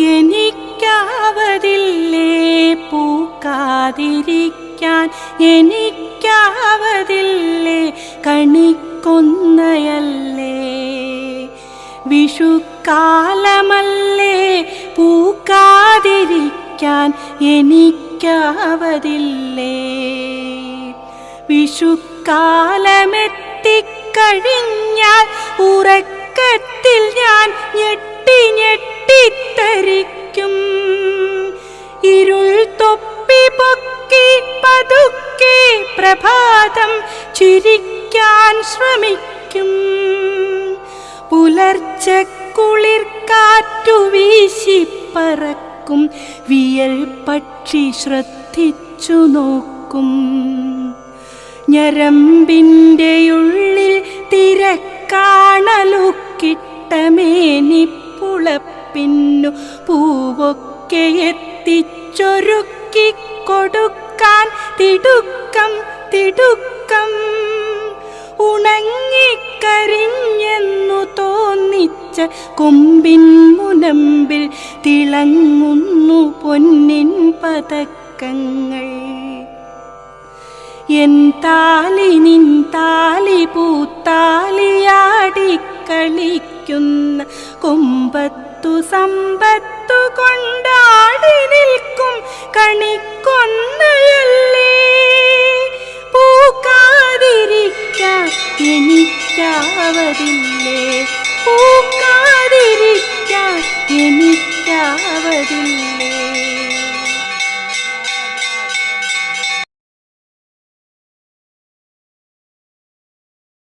എനിക്കാവതില്ലേ? പൂക്കാതിരിക്കാൻ എനിക്കാവതില്ലേ? കണിക്കൊന്നയല്ലേ? വിഷുക്കാലമല്ലേ? പൂക്കാതിരിക്കാൻ എനിക്കാവതില്ലേ? വിഷുക്കാലമെത്തിക്കഴിഞ്ഞാൽ ഉറക്കത്തിൽ ഞാൻ ഞെട്ടി ഞെട്ടിത്തരിക്കും ഇരുൾ തൊപ്പി പൊക്കി പതുക്കെ പ്രഭാതം ചിരിക്കാൻ ശ്രമിക്കും. പുലർച്ചെ കുളിർ കാറ്റു വീശിപ്പറക്കും വിയൽ പക്ഷി ശ്രദ്ധിച്ചു നോക്കും. ഞരമ്പിന്റെ ഉള്ളിൽ തിരക്കാണലുക്കിട്ടമേനിപ്പുളപ്പിന്നു പൂവൊക്കെ എത്തിച്ചൊരുക്കി കൊടുക്കാൻ തിടുക്കം തിടുക്കം. ഉണങ്ങിക്കരിഞ്ഞെന്നു തോന്നിച്ച കൊമ്പിൻ മുനമ്പിൽ തിളങ്ങുന്നു പൊന്നിൻ പതക്കങ്ങൾ. എൻ താലി പൂത്താലിയാടിക്കളിക്കുന്ന കൊമ്പത്തു സമ്പത്തു കൊണ്ടാടി നിൽക്കും കണിക്കൊന്നയല്ലേ? പൂക്കാതിരിക്കാൻ എനിക്കാവതില്ലേ? പൂക്കാതിരിക്കാൻ എനിക്കാവതില്ലേ?